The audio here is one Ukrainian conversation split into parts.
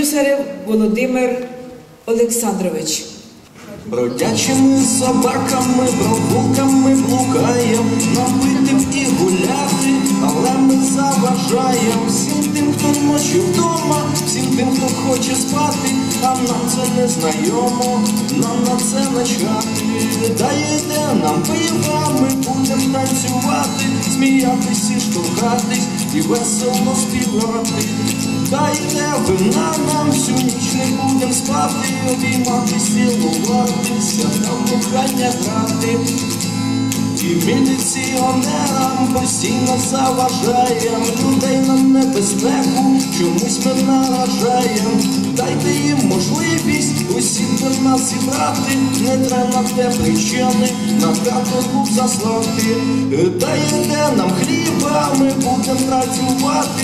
Писарев Володимир Олександрович. Бродячими собаками, прогулками блукаєм, нам напитим і гуляти, але ми заважаєм всім тим, хто ночі вдома, всім тим, хто хоче спати, а нам це не знайомо, нам на це начхати. Дайте нам пива, ми будем танцювати, сміятись і штовхатись, і весело співати. Дайте вина нам всю ніч не будем спати, обійматись, цілуватися, на кохання грати. І міліціонерам постійно заважаєм, людей на небезпеку, чомусь ми наражаєм. Дайте їм можливість усіх до нас зібрати, не треба те причини на каторгу заслати. Дайте нам хліба, ми будем працювати,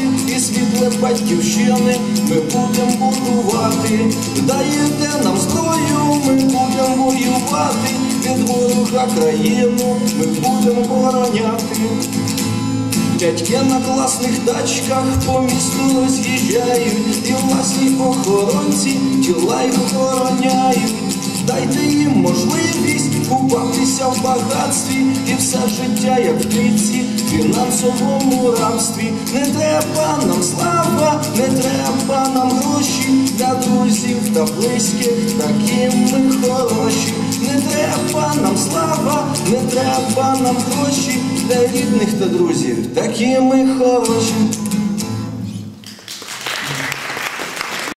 світле батьківщини ми будем будувати. Дайте нам зброю, ми будем воювати, від ворога країну ми будем обороняти. Дядьки на класних тачках по місту роз'їжджають, і власні охоронці тіла й охороняють. Купатися в багатстві і все життя, як птиці, в фінансовому рабстві. Не треба нам слава, не треба нам гроші для друзів та близьких, такі ми хороші. Не треба нам слава, не треба нам гроші для рідних та друзів, такі ми хороші.